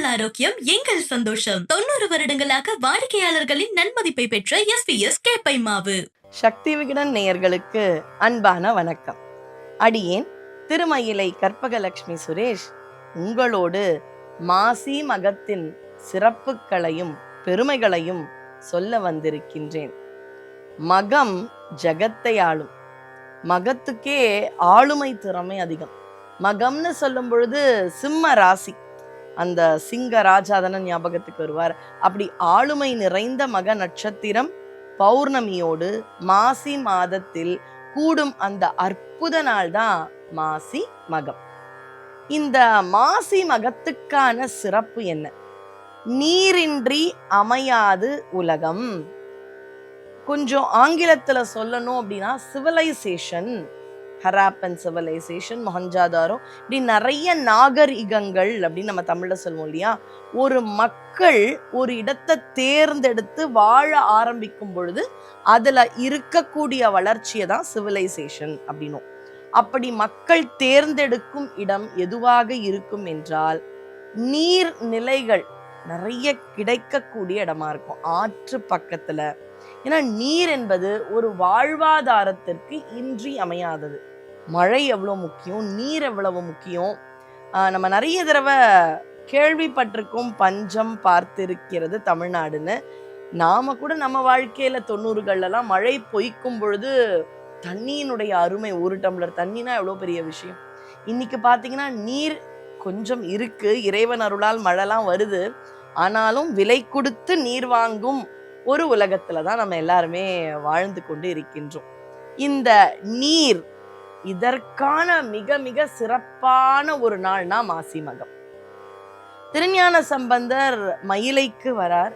உங்கள் ஆரோக்கியம் எங்கள் சந்தோஷம். தொண்ணூறு வருடங்களாக வாடிக்கையாளர்களின் நன்மதிப்பை பெற்ற எஸ் பி எஸ் கேப்பை மாவு சக்தி விகடன் நேயர்களுக்கு அன்பான வணக்கம். அடியேன் திருமயிலை கற்பகலட்சுமி சுரேஷ் உங்களோடு மாசி மகத்தின் சிறப்புகளையும் பெருமைகளையும் சொல்ல வந்திருக்கின்றேன். மகம் ஜகத்தை ஆளும். மகத்துக்கே ஆளுமை திறமை அதிகம். மகம்னு சொல்லும் பொழுது சிம்ம ராசி. அந்த சிங்க ராஜாதன ஞாபகத்துக்கு வருவார். அப்படி ஆளுமை நிறைந்த மக நட்சத்திரம் பௌர்ணமியோடு மாசி மாதத்தில் கூடும் அந்த அற்புத நாள் தான் மாசி மகம். இந்த மாசி மகத்துக்கான சிறப்பு என்ன? நீரின்றி அமையாது உலகம். கொஞ்சம் ஆங்கிலத்தில் சொல்லணும் அப்படின்னா சிவிலைசேஷன் ஹராப்பன் சிவிலைசேஷன் மொஹஞ்சாதாரோ இப்படி நிறைய நாகரிகங்கள் அப்படின்னு நம்ம தமிழில் சொல்லுவோம் இல்லையா? ஒரு மக்கள் ஒரு இடத்தை தேர்ந்தெடுத்து வாழ ஆரம்பிக்கும் பொழுது அதில் இருக்கக்கூடிய வளர்ச்சியை தான் சிவிலைசேஷன் அப்படின்னும். அப்படி மக்கள் தேர்ந்தெடுக்கும் இடம் எதுவாக இருக்கும் என்றால் நீர் நிலைகள் நிறைய கிடைக்கக்கூடிய இடமா இருக்கும் ஆற்று பக்கத்தில். ஏன்னா நீர் என்பது ஒரு வாழ்வாதாரத்திற்கு இன்றி அமையாதது. மழை எவ்வளோ முக்கியம் நீர் எவ்வளவு முக்கியம்? நம்ம நிறைய தடவை கேள்விப்பட்டிருக்கோம் பஞ்சம் பார்த்திருக்கிறது தமிழ்நாடுன்னு. நாம் கூட நம்ம வாழ்க்கையில் தொண்ணூறுகள்லாம் மழை பொய்க்கும் பொழுது தண்ணியினுடைய அருமை ஒரு டம்ளர் தண்ணினா எவ்வளோ பெரிய விஷயம்? இன்னைக்கு பார்த்தீங்கன்னா நீர் கொஞ்சம் இருக்கு இறைவன் அருளால் மழைலாம் வருது. ஆனாலும் விலை கொடுத்து நீர் வாங்கும் ஒரு உலகத்தில் தான் நம்ம எல்லாருமே வாழ்ந்து கொண்டு இருக்கின்றோம். இந்த நீர் இதற்கான மிக மிக சிறப்பான ஒரு நாள்னா மாசி மகம். திருஞான சம்பந்தர் மயிலைக்கு வரார்.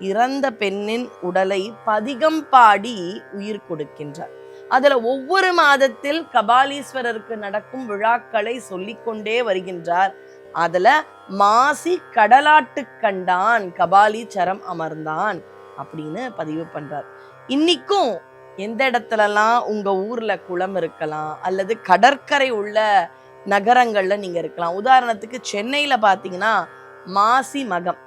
இறந்த பெண்ணின் உடலை பதிகம் பாடி உயிர் கொடுக்கின்றார். அதுல ஒவ்வொரு மாதத்தில் கபாலீஸ்வரருக்கு நடக்கும் விழாக்களை சொல்லிக்கொண்டே வருகின்றார். அதுல மாசி கடலாட்டு கண்டான் கபாலீச்சரம் அமர்ந்தான் அப்படின்னு பதிவு பண்றார். இன்னைக்கும் எந்த இடத்துலலாம் உங்கள் ஊரில் குளம் இருக்கலாம் அல்லது கடற்கரை உள்ள நகரங்களில் நீங்கள் இருக்கலாம். உதாரணத்துக்கு சென்னையில் பார்த்தீங்கன்னா மாசி மகம்.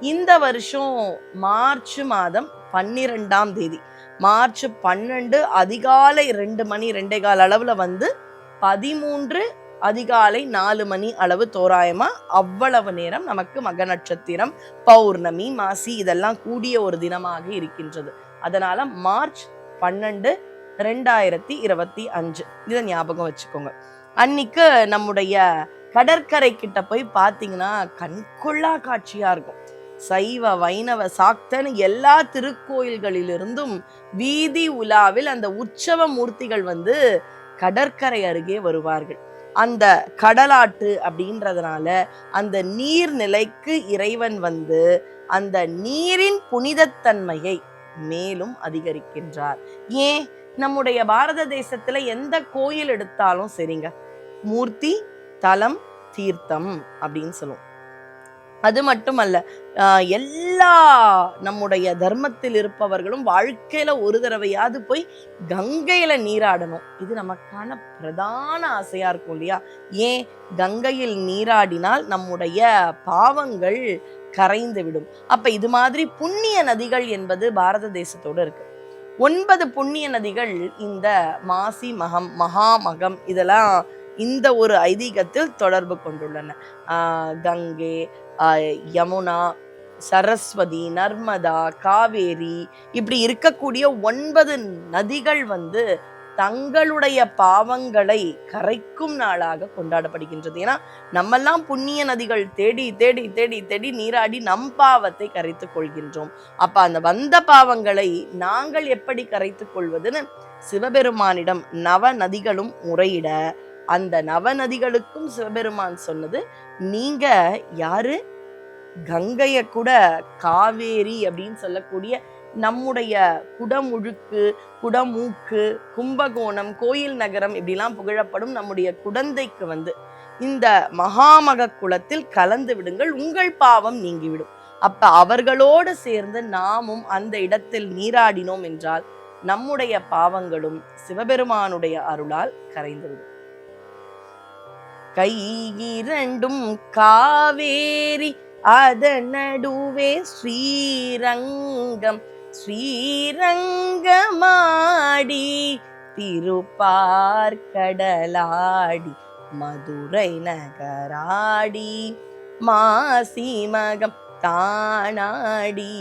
இந்த வருஷம் மார்ச் மாதம் பன்னிரெண்டாம் தேதி. மார்ச் பன்னெண்டு அதிகாலை ரெண்டு மணி ரெண்டே கால அளவில் வந்து பதிமூன்று அதிகாலை நாலு மணி அளவு தோராயமா அவ்வளவு நேரம் நமக்கு மக நட்சத்திரம் பௌர்ணமி மாசி இதெல்லாம் கூடிய ஒரு தினமாக இருக்கின்றது. அதனால மார்ச் பன்னெண்டு ரெண்டாயிரத்தி இருபத்தி அஞ்சு. இதை ஞாபகம் வச்சுக்கோங்க. அன்னைக்கு நம்முடைய கடற்கரை கிட்ட போய் பார்த்தீங்கன்னா கண்கொள்ளா காட்சியாக இருக்கும். சைவ வைணவ சாக்தன் எல்லா திருக்கோயில்களிலிருந்தும் வீதி உலாவில் அந்த உற்சவ மூர்த்திகள் வந்து கடற்கரை அருகே வருவார்கள். அந்த கடலாட்டு அப்படின்றதுனால அந்த நீர்நிலைக்கு இறைவன் வந்து அந்த நீரின் புனிதத்தன்மையை மேலும் அதிகரிக்கின்றார். ஏன்? நம்முடைய பாரத தேசத்துல எந்த கோயில் எடுத்தாலும் சரிங்க. மூர்த்தி தலம் தீர்த்தம் அப்படின்னு சொல்லுவோம். அது மட்டுமல்ல ஆஹ் எல்லா நம்முடைய தர்மத்தில் இருப்பவர்களும் வாழ்க்கையில ஒரு தடவையாவது போய் கங்கையில நீராடணும். இது நமக்கான பிரதான ஆசையா இருக்கும் இல்லையா? ஏன்? கங்கையில் நீராடினால் நம்முடைய பாவங்கள் கரைந்து விடும் அப்ப இது மாதிரி புண்ணிய நதிகள் என்பது பாரத தேசத்தோட இருக்கு. ஒன்பது புண்ணிய நதிகள் இந்த மாசி மகம் மகாமகம் இதெல்லாம் இந்த ஒரு ஐதீகத்தில் தொடர்பு கொண்டுள்ளன. ஆஹ் கங்கை யமுனா சரஸ்வதி நர்மதா காவேரி இப்படி இருக்கக்கூடிய ஒன்பது நதிகள் வந்து தங்களுடைய பாவங்களை கரைக்கும் நாளாக கொண்டாடப்படுகின்றது. ஏன்னா நம்மெல்லாம் புண்ணிய நதிகள் தேடி தேடி தேடி தேடி நீராடி நம் பாவத்தை கரைத்துக் கொள்கின்றோம். அப்ப அந்த வந்த பாவங்களை நாங்கள் எப்படி கரைத்துக் கொள்வதுன்னு சிவபெருமானிடம் நவ நதிகளும் முறையிட அந்த நவ நதிகளுக்கும் சிவபெருமான் சொன்னது நீங்க யாரு? கங்கைய கூட காவேரி அப்படின்னு சொல்லக்கூடிய நம்முடைய குடமுழுக்கு குடமூக்கு கும்பகோணம் கோயில் நகரம் இப்படிலாம் புகழப்படும் நம்முடைய குடந்தைக்கு வந்து. இந்த மகாமக குளத்தில் கலந்து விடுங்கள் உங்கள் பாவம் நீங்கிவிடும். அப்ப அவர்களோடு சேர்ந்து நாமும் அந்த இடத்தில் நீராடினோம் என்றால் நம்முடைய பாவங்களும் சிவபெருமானுடைய அருளால் கரைந்துவிடும். கை இரண்டும் காவேரி அதன் நடுவே ஸ்ரீரங்கம் ஸ்ரீரங்கமாடி திருப்பார்கடலாடி மதுரை நகராடி மாசிமகம் தானாடி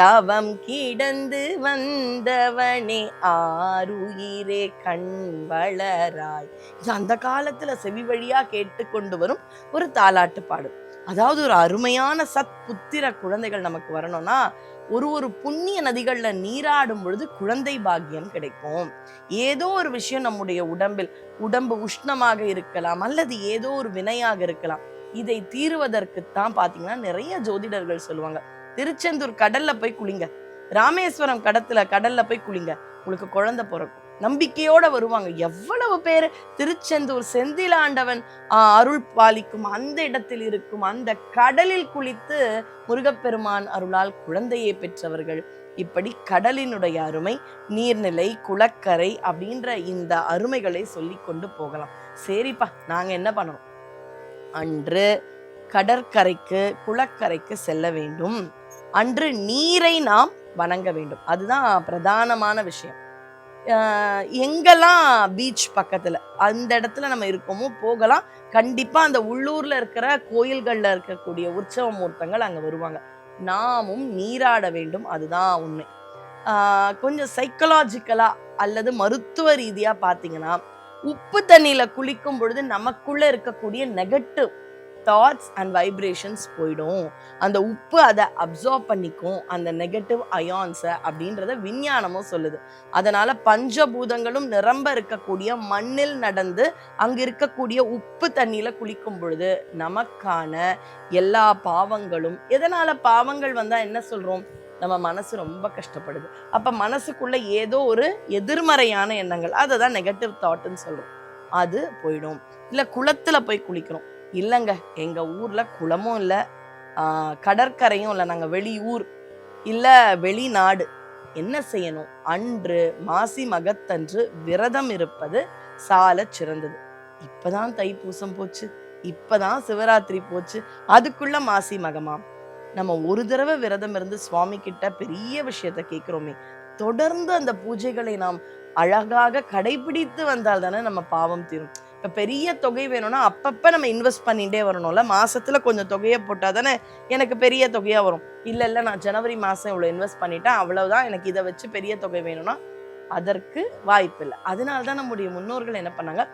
தவம் கிடந்து வந்தவனே ஆருயிரே கண் வளராய். இது அந்த காலத்துல செவி வழியா கேட்டுக்கொண்டு வரும் ஒரு தாலாட்டு பாடல். அதாவது ஒரு அருமையான சத் புத்திர குழந்தைகள் நமக்கு வரணும்னா ஒரு ஒரு புண்ணிய நதிகள்ல நீராடும் பொழுது குழந்தை பாக்கியம் கிடைக்கும். ஏதோ ஒரு விஷயம் நம்முடைய உடம்பில் உடம்பு உஷ்ணமாக இருக்கலாம் அல்லது ஏதோ ஒரு வினையாக இருக்கலாம். இதை தீருவதற்குத்தான் பாத்தீங்கன்னா நிறைய ஜோதிடர்கள் சொல்லுவாங்க. திருச்செந்தூர் கடல்ல போய் குளிங்க. ராமேஸ்வரம் கடத்துல கடல்ல போய் குளிங்க. உங்களுக்கு குழந்தை பிறக்கும். நம்பிக்கையோட வருவாங்க. எவ்வளவு பேர் திருச்செந்தூர் செந்திலாண்டவன் அருள் பாலிக்கும் அந்த இடத்தில் இருக்கும் அந்த கடலில் குளித்து முருகப்பெருமான் அருளால் குழந்தையை பெற்றவர்கள். இப்படி கடலினுடைய அருமை நீர்நிலை குளக்கரை அப்படின்ற இந்த அருமைகளை சொல்லி கொண்டு போகலாம். சரிப்பா நாங்க என்ன பண்ணணும் அன்று கடற்கரைக்கு குளக்கரைக்கு செல்ல வேண்டும். அன்று நீரை நாம் வணங்க வேண்டும். அதுதான் பிரதானமான விஷயம். எங்கெல்லாம் பீச் பக்கத்தில் அந்த இடத்துல நம்ம இருக்கோமோ போகலாம். கண்டிப்பாக அந்த உள்ளூரில் இருக்கிற கோயில்களில் இருக்கக்கூடிய உற்சவ மூர்த்தங்கள் அங்கே வருவாங்க. நாமும் நீராட வேண்டும் அதுதான் உண்மை. கொஞ்சம் சைக்கலாஜிக்கலாக அல்லது மருத்துவ ரீதியாக பார்த்தீங்கன்னா உப்பு தண்ணியில் குளிக்கும் பொழுது நமக்குள்ளே இருக்கக்கூடிய நெகட்டிவ் தாட்ஸ் அண்ட் வைப்ரேஷன்ஸ் போயிடும். அந்த உப்பு அதை அப்சார்ப் பண்ணிக்கும். அந்த நெகட்டிவ் அயான்ஸை அப்படின்றத விஞ்ஞானமும் சொல்லுது. அதனால் பஞ்சபூதங்களும் நிரம்ப இருக்கக்கூடிய மண்ணில் நடந்து அங்கே இருக்கக்கூடிய உப்பு தண்ணியில் குளிக்கும் பொழுது நமக்கான எல்லா பாவங்களும் எதனால் பாவங்கள் வந்தால் என்ன சொல்கிறோம் நம்ம மனசு ரொம்ப கஷ்டப்படுது. அப்போ மனசுக்குள்ள ஏதோ ஒரு எதிர்மறையான எண்ணங்கள் அதை தான் நெகட்டிவ் தாட்டுன்னு சொல்கிறோம் அது போயிடும். இல்லை குளத்தில் போய் குளிக்கிறோம். இல்லைங்க எங்க ஊர்ல குளமும் இல்லை கடற்கரையும் இல்லை. நாங்க வெளியூர் இல்ல வெளிநாடு. என்ன செய்யணும்? அன்று மாசி மகத்தன்று விரதம் இருப்பது சால சிறந்தது. இப்பதான் தைப்பூசம் போச்சு. இப்பதான் சிவராத்திரி போச்சு. அதுக்குள்ள மாசி மகமாம். நம்ம ஒரு தடவை விரதம் இருந்து சுவாமி கிட்ட பெரிய விஷயத்த கேட்கிறோமே தொடர்ந்து அந்த பூஜைகளை நாம் அழகாக கடைபிடித்து வந்தால் தானே நம்ம பாவம் தீரும். இப்போ பெரிய தொகை வேணும்னா அப்பப்போ நம்ம இன்வெஸ்ட் பண்ணிகிட்டே வரணும்ல. மாதத்தில் கொஞ்சம் தொகையை போட்டால் தானே எனக்கு பெரிய தொகையாக வரும். இல்லை இல்லை நான் ஜனவரி மாதம் இவ்வளோ இன்வெஸ்ட் பண்ணிட்டேன் அவ்வளோதான் எனக்கு இதை வச்சு பெரிய தொகை வேணும்னா அதற்கு வாய்ப்பு இல்லை. அதனால தான் நம்முடைய முன்னோர்கள் என்ன பண்ணாங்க?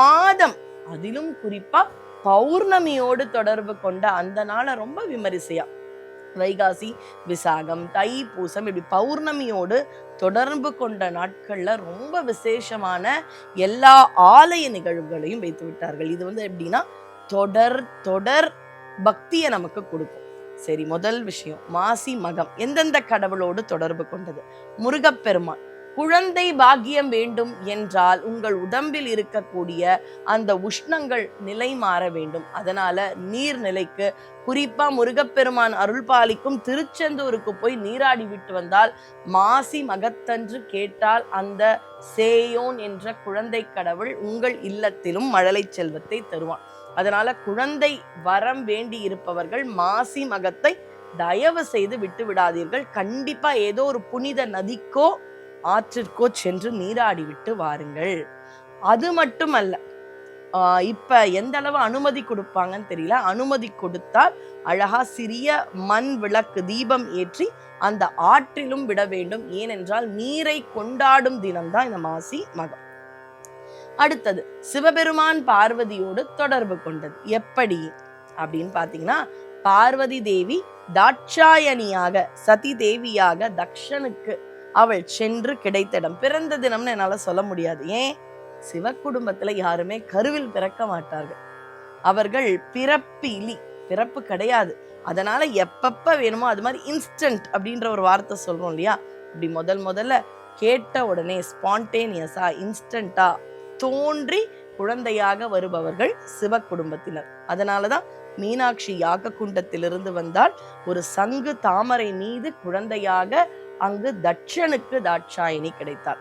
மாதம் அதிலும் குறிப்பாக பௌர்ணமியோடு தொடர்பு கொண்ட அந்த நாளை ரொம்ப விமரிசையாக வைகாசி விசாகம் தை பூசம் இப்படி பௌர்ணமியோடு தொடர்பு கொண்ட நாட்கள்ல ரொம்ப விசேஷமான எல்லா ஆலய நிகழ்வுகளையும் வைத்து விட்டார்கள். இது வந்து எப்படின்னா தொடர் தொடர் பக்தியை நமக்கு கொடுக்கும். சரி முதல் விஷயம் மாசி மகம் எந்தெந்த கடவுளோடு தொடர்பு கொண்டது? முருகப்பெருமான். குழந்தை பாக்கியம் வேண்டும் என்றால் உங்கள் உடம்பில் இருக்கக்கூடிய அந்த உஷ்ணங்கள் நிலை மாற வேண்டும். அதனால நீர்நிலைக்கு குறிப்பா முருகப்பெருமான் அருள் பாலிக்கும் திருச்செந்தூருக்கு போய் நீராடி விட்டு வந்தால் மாசி மகத்தன்று கேட்டால் அந்த சேயோன் என்ற குழந்தை கடவுள் உங்கள் இல்லத்திலும் மழலை செல்வத்தை தருவான். அதனால குழந்தை வரம் வேண்டி இருப்பவர்கள் மாசி மகத்தை தயவு செய்து விட்டு விடாதீர்கள். கண்டிப்பா ஏதோ ஒரு புனித நதிக்கோ ஆற்றிற்கோ சென்று நீராடி விட்டு வாருங்கள். அது மட்டுமல்ல அல்ல இப்போ எந்த அளவு அனுமதி கொடுப்பாங்கன்னு தெரியல. அனுமதி கொடுத்தால் அழகா சிறிய மண் விளக்கு தீபம் ஏற்றி அந்த ஆற்றிலும் விட வேண்டும். ஏனென்றால் நீரை கொண்டாடும் தினம்தான் இந்த மாசி மகம். அடுத்தது சிவபெருமான் பார்வதியோடு தொடர்பு கொண்டது. எப்படி? அப்படின்னு பார்த்தீங்கன்னா பார்வதி தேவி தாட்சாயணியாக சதி தேவியாக தக்ஷனுக்கு அவள் சென்று கிடைத்த இடம். பிறந்த தினம்னு என்னால் சொல்ல முடியாது. ஏன்? சிவ குடும்பத்தில் யாருமே கருவில் பிறக்க மாட்டார்கள். அவர்கள் பிறப்பிலி. பிறப்பு கிடையாது. அதனால எப்பப்ப வேணுமோ அது மாதிரி இன்ஸ்டன்ட் அப்படின்ற ஒரு வார்த்தை சொல்றோம் இல்லையா? அப்படி முதல் முதல்ல கேட்ட உடனே ஸ்பான்டேனியஸா இன்ஸ்டண்டா தோன்றி குழந்தையாக வருபவர்கள் சிவ குடும்பத்தினர் அதனாலதான் மீனாட்சி யாக குண்டத்திலிருந்து வந்தால் ஒரு சங்கு தாமரை மீது குழந்தையாக அங்கு தட்சனுக்கு தாட்சாயணி கிடைத்தாள்.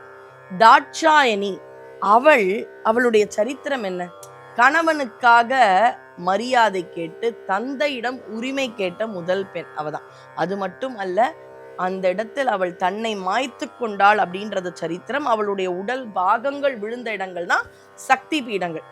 தாட்சாயணி அவள் அவளுடைய சரித்திரம் என்ன? கணவனுக்காக மரியாதை கேட்டு தந்தையிடம் உரிமை கேட்ட முதல் பெண் அவதான். அது மட்டும் அல்ல அந்த இடத்தில் அவள் தன்னை மாய்த்து கொண்டாள் அப்படின்றது சரித்திரம். அவளுடைய உடல் பாகங்கள் விழுந்த இடங்கள் தான் சக்தி பீடங்கள்.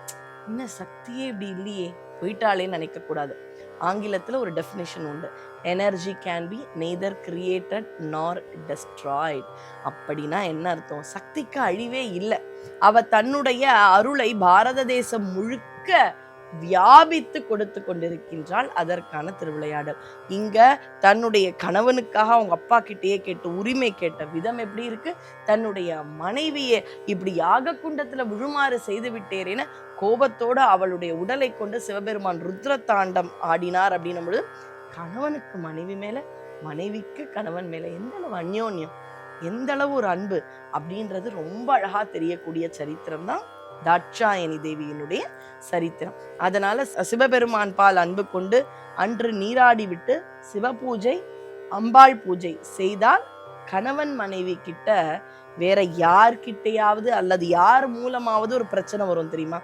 என்ன சக்தியே இப்படி இல்லையே? போயிட்டாளேன்னு நினைக்கக்கூடாது ஆங்கிலத்தில் ஒரு டெஃபினேஷன் உண்டு. Energy can be neither created nor destroyed அப்படின்னா என்ன அர்த்தம்? சக்திக்கு அழிவே இல்லை. அவ தன்னுடைய அருளை பாரத தேசம் முழுக்க வியாபித்து கொடுத்து கொண்டிருக்கின்றாள் அதற்கான திருவிளையாடல். இங்க தன்னுடைய கணவனுக்காக அவங்க அப்பா கிட்டேயே கேட்டு உரிமை கேட்ட விதம் எப்படி இருக்கு? தன்னுடைய மனைவியை இப்படி யாக குண்டத்துல விழுமாறு செய்து விட்டேரேன்னு கோபத்தோடு அவளுடைய உடலை கொண்டு சிவபெருமான் ருத்ர தாண்டம் ஆடினார் அப்படின்னும் பொழுது கணவனுக்கு மனைவி மேல மனைவிக்கு கணவன் மேல எந்த அளவு அந்யோன்யம்? எந்த அளவு ஒரு அன்பு? அப்படின்றது ரொம்ப அழகா தெரியக்கூடிய சரித்திரம் தான் தாட்சாயணி தேவியினுடைய சரித்திரம். அதனால சிவபெருமான் பால் அன்பு கொண்டு அன்று நீராடி விட்டு சிவபூஜை அம்பாள் பூஜை செய்தால் கணவன் மனைவி கிட்ட வேற யார்கிட்டையாவது அல்லது யார் மூலமாவது ஒரு பிரச்சனை வரும் தெரியுமா?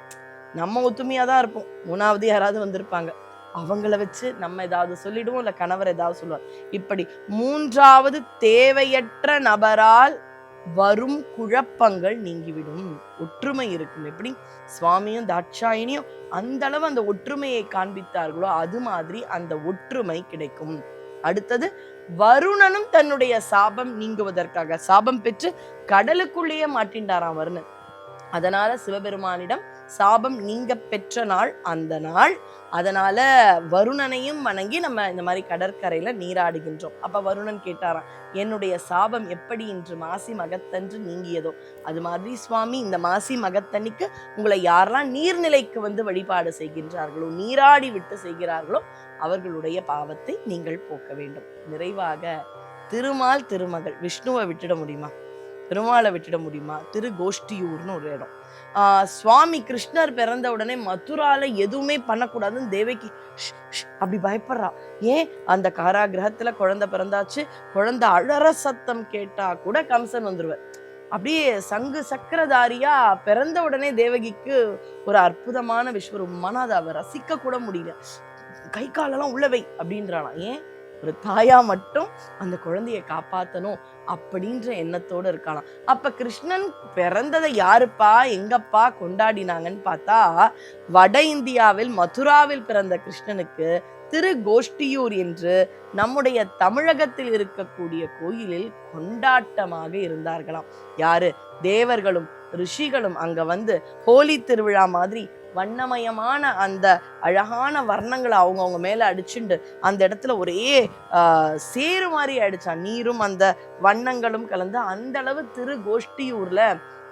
நம்ம ஒத்துமையா தான் இருப்போம். மூணாவது யாராவது வந்திருப்பாங்க. அவங்கள வச்சு நம்ம ஏதாவது சொல்லிடுவோம் இல்ல கணவர் ஏதாவது சொல்லுவார். இப்படி மூன்றாவது தேவையற்ற நபரால் வரும் குழப்பங்கள் நீங்கிவிடும். ஒற்றுமை இருக்கும். எப்படி? சுவாமியும் தாட்சாயினியும் அந்த அளவு அந்த ஒற்றுமையை காண்பித்தார்களோ அது மாதிரி அந்த ஒற்றுமை கிடைக்கும். அடுத்தது வருணனும் தன்னுடைய சாபம் நீங்குவதற்காக சாபம் பெற்று கடலுக்குள்ளேயே மாட்டின்றாராம் வருணன். அதனால சிவபெருமானிடம் சாபம் நீங்க பெற்ற நாள் அந்த நாள். அதனால வருணனையும் வணங்கி நம்ம இந்த மாதிரி கடற்கரையில நீராடுகின்றோம். அப்ப வருணன் கேட்டாராம் என்னுடைய சாபம் எப்படி இன்று மாசி மகத்தன்று நீங்கியதோ? அது மாதிரி சுவாமி இந்த மாசி மகத்தன்னைக்கு உங்களை யாரெல்லாம் நீர்நிலைக்கு வந்து வழிபாடு செய்கின்றார்களோ நீராடி விட்டு செய்கிறார்களோ அவர்களுடைய பாவத்தை நீங்கள் போக்க வேண்டும். நிறைவாக திருமால் திருமகள் விஷ்ணுவை விட்டுட முடியுமா? பெருமாளை விட்டுட முடியுமா? திரு கோஷ்டியூர்னு ஒரு இடம். சுவாமி கிருஷ்ணர் பிறந்த உடனே மதுரால எதுவுமே பண்ணக்கூடாதுன்னு தேவகி அப்படி பயப்படுறா. ஏன்? அந்த காராகிரகத்துல குழந்தை பிறந்தாச்சு. குழந்தை அழற சத்தம் கேட்டா கூட கம்சன் வந்துருவார் அப்படியே சங்கு சக்கரதாரியா பிறந்த உடனே தேவகிக்கு ஒரு அற்புதமான விஸ்வரூபமான அதை அவ ரசிக்க கூட முடியல. கை காலெல்லாம் உள்ளவை அப்படின்றானா ஏன்? ஒரு தாயா மட்டும் அந்த குழந்தைய காப்பாத்தணும் அப்படின்ற எண்ணத்தோட இருக்கலாம் அப்ப கிருஷ்ணன் பிறந்ததை யாருப்பா எங்கப்பா கொண்டாடினாங்கன்னு பார்த்தா வட இந்தியாவில் மதுராவில் பிறந்த கிருஷ்ணனுக்கு திரு கோஷ்டியூர் என்று நம்முடைய தமிழகத்தில் இருக்கக்கூடிய கோயிலில் கொண்டாட்டமாக இருந்தார்களாம். யாரு? தேவர்களும் ரிஷிகளும் அங்க வந்து ஹோலி திருவிழா மாதிரி வண்ணமயமான அந்த அழகான வர்ணங்களை அவங்கவுங்க மேல அடிச்சுண்டு அந்த இடத்துல ஒரே ஆஹ், மாதிரி ஆயிடுச்சான் நீரும் அந்த வண்ணங்களும் கலந்து அந்த அளவு திரு கோஷ்டியூர்ல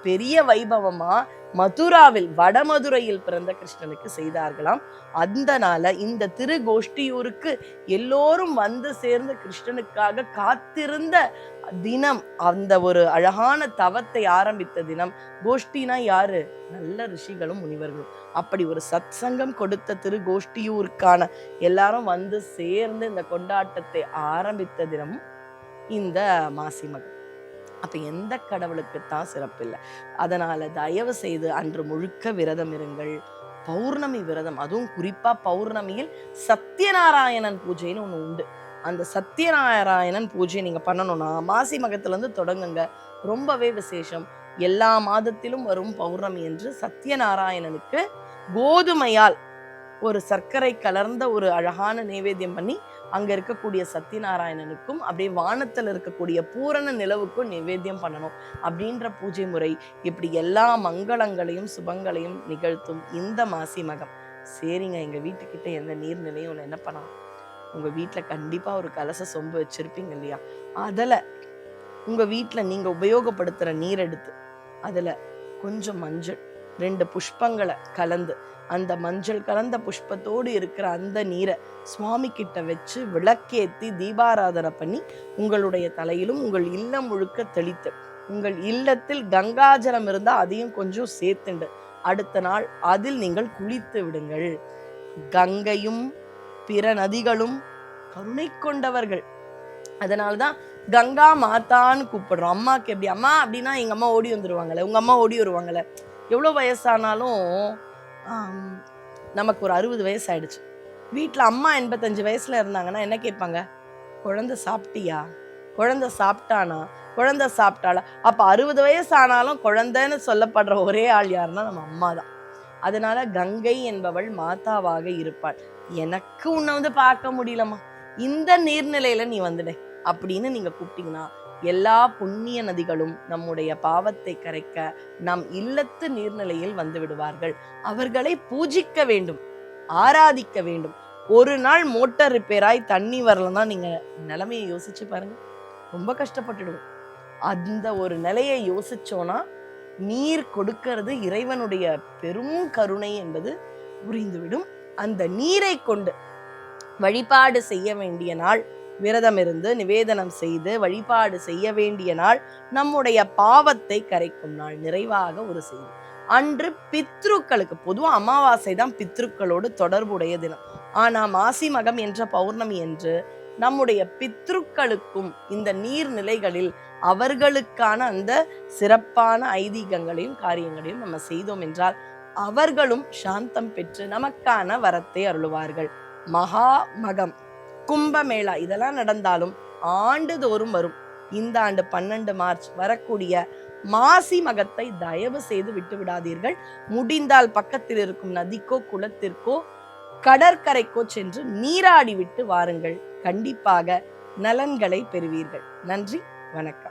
பெரிய வைபவமா மதுராவில் வடமதுரையில் பிறந்த கிருஷ்ணனுக்கு செய்தார்களாம். அந்தனால இந்த திரு கோஷ்டியூருக்கு எல்லோரும் வந்து சேர்ந்த கிருஷ்ணனுக்காக காத்திருந்த தினம் அந்த ஒரு அழகான தவத்தை ஆரம்பித்த தினம் கோஷ்டினா யாரு? நல்ல ரிஷிகளும் முனிவர்களும். அப்படி ஒரு சத் சங்கம் கொடுத்த திரு கோஷ்டியூருக்கான எல்லாரும் வந்து சேர்ந்து இந்த கொண்டாட்டத்தை ஆரம்பித்த தினமும் இந்த மாசி மகம். அப்ப எந்த கடவுளுக்கு தான் சிறப்பில்லை. அதனால தயவு செய்து அன்று முழுக்க விரதம் இருங்கள். பௌர்ணமி விரதம் அதுவும் குறிப்பா பௌர்ணமியில் சத்யநாராயணன் பூஜைன்னு ஒன்று உண்டு. அந்த சத்யநாராயணன் பூஜை நீங்க பண்ணணும்னா மாசி மகத்துல இருந்து தொடங்குங்க. ரொம்பவே விசேஷம். எல்லா மாதத்திலும் வரும் பௌர்ணமி என்று சத்யநாராயணனுக்கு கோதுமையால் ஒரு சர்க்கரை கலர்ந்த ஒரு அழகான நைவேத்தியம் பண்ணி அங்க இருக்கக்கூடிய சத்யநாராயணனுக்கும் அப்படியே வானத்துல இருக்கக்கூடிய பூரண நிலவுக்கும் நிவேத்தியம் பண்ணணும். அப்படின்ற பூஜை முறை இப்படி எல்லா மங்களங்களையும் சுபங்களையும் நிகழ்த்தும் இந்த மாசி மகம். சரிங்க எங்க வீட்டுக்கிட்ட எந்த நீர்நிலையும் ஒன்று என்ன பண்ணலாம்? உங்கள் வீட்டில் கண்டிப்பாக ஒரு கலச சொம்பு வச்சுருப்பீங்க இல்லையா? அதில் உங்கள் வீட்டில் நீங்கள் உபயோகப்படுத்துகிற நீர் எடுத்து அதில் கொஞ்சம் மஞ்சள் ரெண்டு புஷ்பங்களை கலந்து அந்த மஞ்சள் கலந்த புஷ்பத்தோடு இருக்கிற அந்த நீரை சுவாமி கிட்ட வச்சு விளக்கேற்றி தீபாராதனை பண்ணி உங்களுடைய தலையிலும் உங்கள் இல்லம் முழுக்க தெளித்து உங்கள் இல்லத்தில் கங்காஜலம் இருந்தால் அதையும் கொஞ்சம் சேர்த்துண்டு அடுத்த நாள் அதில் நீங்கள் குளித்து விடுங்கள். கங்கையும் பிற நதிகளும் கருணை கொண்டவர்கள். அதனாலதான் கங்கா மாதான்னு கூப்பிடுறோம். அம்மாவுக்கு எப்படி? அம்மா அப்படின்னா எங்க அம்மா ஓடி வந்துடுவாங்களே உங்க அம்மா ஓடி வருவாங்களே எவ்வளோ வயசானாலும் நமக்கு ஒரு அறுபது வயசு ஆயிடுச்சு வீட்டில் அம்மா எண்பத்தஞ்சு வயசுல இருந்தாங்கன்னா என்ன கேட்பாங்க? குழந்தை சாப்பிட்டியா? குழந்தை சாப்பிட்டானா? குழந்தை சாப்பிட்டாளா? அப்போ அறுபது வயசு ஆனாலும் குழந்தைன்னு சொல்லப்படுற ஒரே ஆள் யாருன்னா நம்ம அம்மா தான் அதனால கங்கை என்பவள் மாதாவாக இருப்பாள். எனக்கு உன்னை வந்து பார்க்க முடியலம்மா. இந்த நீர்நிலையில நீ வந்துடு. அப்படின்னு நீங்க கூப்பிட்டீங்கன்னா எல்லா புண்ணிய நதிகளும் நம்முடைய பாவத்தை கரைக்க நம் இல்லத்து நீர்நிலையில் வந்து விடுவார்கள். அவர்களை பூஜிக்க வேண்டும் ஆராதிக்க வேண்டும். ஒரு நாள் மோட்டார் ரிப்பேராய் தண்ணி வரலன்னா நீங்க நிலைமையை யோசிச்சு பாருங்க. ரொம்ப கஷ்டப்பட்டுடுவோம். அந்த ஒரு நிலையை யோசிச்சோன்னா நீர் கொடுக்கிறது இறைவனுடைய பெரும் கருணை என்பது புரிந்துவிடும். அந்த நீரை கொண்டு வழிபாடு செய்ய வேண்டிய நாள் விரதம் இருந்து நிவேதனம் செய்து வழிபாடு செய்ய வேண்டிய நாள் நம்முடைய பாவத்தை கரைக்கும் நாள் நிறைவாக ஒரு செய்தி. அன்று பித்ருக்களுக்கு பொதுவா அமாவாசை தான் பித்ருக்களோடு தொடர்புடைய தினம். ஆனால் மாசி மகம் என்ற பௌர்ணமி என்று நம்முடைய பித்ருக்களுக்கும் இந்த நீர்நிலைகளில் அவர்களுக்கான அந்த சிறப்பான ஐதீகங்களையும் காரியங்களையும் நம்ம செய்தோம் என்றால் அவர்களும் சாந்தம் பெற்று நமக்கான வரத்தை அருளுவார்கள். மகா மகம் கும்பமேளா இதெல்லாம் நடந்தாலும் ஆண்டுதோறும் வரும். இந்த ஆண்டு பன்னெண்டு மார்ச் வரக்கூடிய மாசி மகத்தை தயவு செய்து விட்டு விடாதீர்கள். முடிந்தால் பக்கத்தில் இருக்கும் நதிக்கோ குளத்திற்கோ கடற்கரைக்கோ சென்று நீராடி விட்டு வாருங்கள். கண்டிப்பாக நலன்களை பெறுவீர்கள். நன்றி வணக்கம்.